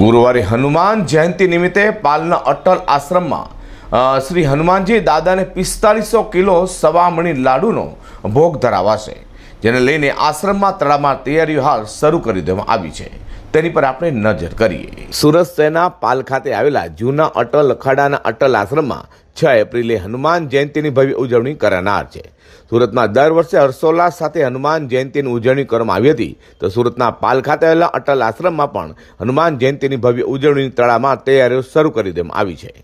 ગુરુવારે હનુમાન જયંતિ નિમિત્તે પાલના અટલ આશ્રમમાં શ્રી હનુમાનજી દાદાને પિસ્તાલીસો કિલો સવામણી લાડુનો ભોગ ધરાવાશે. જેને લઈને આશ્રમમાં તળામાં તૈયારીઓ હાલ શરૂ કરી દેવામાં આવી છે. તેની પર આપણે નજર કરીએ. સુરત શહેરના પાલ ખાતે આવેલા જૂના અટલ અખાડાના અટલ આશ્રમમાં છ એપ્રિલે હનુમાન જયંતિની ભવ્ય ઉજવણી કરાનાર છે. સુરતમાં દર વર્ષે હર્ષોલ્લાસ સાથે હનુમાન જયંતિની ઉજવણી કરવામાં આવી હતી. તો સુરતના પાલ ખાતે આવેલા અટલ આશ્રમમાં પણ હનુમાન જયંતિની ભવ્ય ઉજવણીની તળામાં તૈયારીઓ શરૂ કરી દેવામાં આવી છે.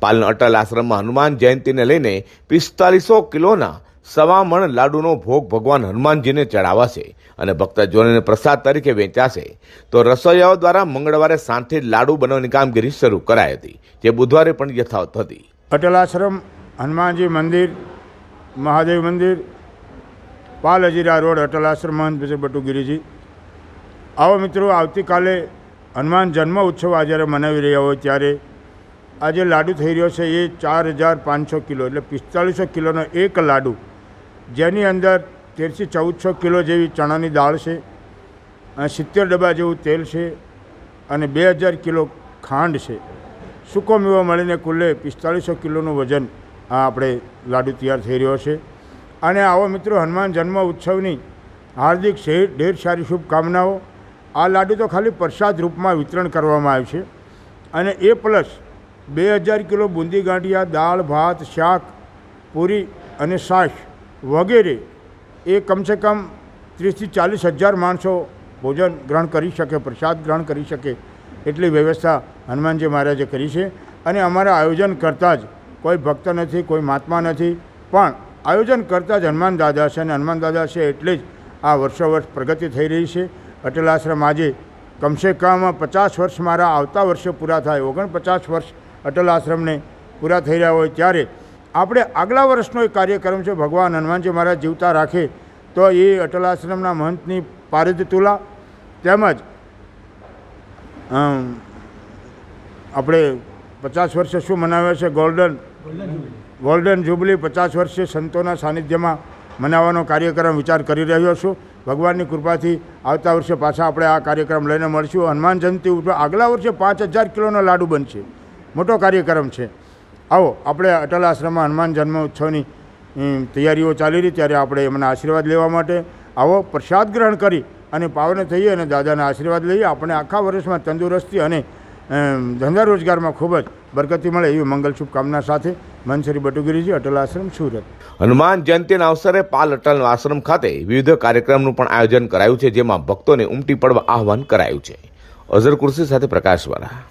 પાલના અટલ આશ્રમમાં હનુમાન જયંતિને લઈને પિસ્તાલીસો કિલોના સવામણ લાડુનો ભોગ ભગવાન હનુમાનજીને ચડાવાશે અને ભક્તજનોને પ્રસાદ તરીકે વેચાશે. તો રસોઈયાઓ દ્વારા મંગળવારે સાંજથી લાડુ બનાવવાની કામગીરી શરૂ કરાઈ હતી, જે બુધવારે પણ યથાવત હતી. અટલાશ્રમ હનુમાનજી મંદિર, મહાદેવ મંદિર પાલ હજીરા રોડ, અટલ આશ્રમ મહંત વિશે બટુગીરીજી આવો મિત્રો, આવતીકાલે હનુમાન જન્મ ઉત્સવ જ્યારે મનાવી રહ્યા હોય ત્યારે આ જે લાડુ થઈ રહ્યો છે, એ ચાર હજાર પાંચસો કિલો, એટલે પિસ્તાલીસો કિલોનો એક લાડુ જેની અંદર તેરથી ચૌદસો કિલો જેવી ચણાની દાળ છે, અને સિત્તેર ડબ્બા જેવું તેલ છે, અને બે હજાર કિલો ખાંડ છે. સૂકો મેવો મળીને કુલ્લે પિસ્તાળીસો કિલોનું વજન આ આપણે લાડુ તૈયાર થઈ રહ્યો છે. અને આવો મિત્રો, હનુમાન જન્મ ઉત્સવની હાર્દિક ઢેર સારી શુભકામનાઓ. આ લાડુ તો ખાલી પ્રસાદ રૂપમાં વિતરણ કરવામાં આવ્યું છે. અને એ પ્લસ બે હજાર કિલો બુંદી ગાંઠિયા, દાળ, ભાત, શાક, પૂરી અને છાશ વગેરે એ કમસે કમ ત્રીસથી ચાલીસ હજાર માણસો ભોજન ગ્રહણ કરી શકે, પ્રસાદ ગ્રહણ કરી શકે એટલી વ્યવસ્થા હનુમાનજી મહારાજે કરી છે. અને અમારા આયોજન કરતાં જ કોઈ ભક્ત નથી, કોઈ મહાત્મા નથી, પણ આયોજન કરતાં જ હનુમાન દાદા છે અને હનુમાન દાદા છે એટલે જ આ વર્ષો વર્ષ પ્રગતિ થઈ રહી છે. અટલ આશ્રમ આજે કમસે કમ પચાસ વર્ષ મારા આવતા વર્ષે પૂરા થાય, ઓગણપચાસ વર્ષ અટલ આશ્રમને પૂરા થઈ રહ્યા હોય ત્યારે આપણે આગલા વર્ષનો એક કાર્યક્રમ છે, ભગવાન હનુમાનજી મહારાજ જીવતા રાખે, તો એ અટલ આશ્રમના મહંતની પારિત તુલા તેમજ આપણે પચાસ વર્ષે શું મનાવે છે, ગોલ્ડન ગોલ્ડન જુબલી પચાસ વર્ષે સંતોના સાનિધ્યમાં મનાવવાનો કાર્યક્રમ વિચાર કરી રહ્યો છું. ભગવાનની કૃપાથી આવતા વર્ષે પાછા આપણે આ કાર્યક્રમ લઈને મળશું. હનુમાન જયંતિ આગલા વર્ષે પાંચ હજાર કિલોનો લાડુ બનશે. મોટો કાર્યક્રમ છે. આવો, આપણે અટલ આશ્રમમાં હનુમાન જન્મ ઉત્સવની તૈયારીઓ ચાલી રહી, ત્યારે આપણે એમના આશીર્વાદ લેવા માટે આવો, પ્રસાદ ગ્રહણ કરી અને પાવન થઈએ અને દાદાના આશીર્વાદ લઈએ. આપણે આખા વર્ષમાં તંદુરસ્તી અને ધંધા રોજગારમાં ખૂબ જ બરકતી મળે એવી મંગલ શુભકામના સાથે મનસરી બટુગીરીજી, અટલ આશ્રમ, સુરત. હનુમાન જયંતિના અવસરે પાલ અટલ આશ્રમ ખાતે વિવિધ કાર્યક્રમનું પણ આયોજન કરાયું છે, જેમાં ભક્તોને ઉમટી પડવા આહવાન કરાયું છે. અઝર કુર્સી સાથે પ્રકાશવાળા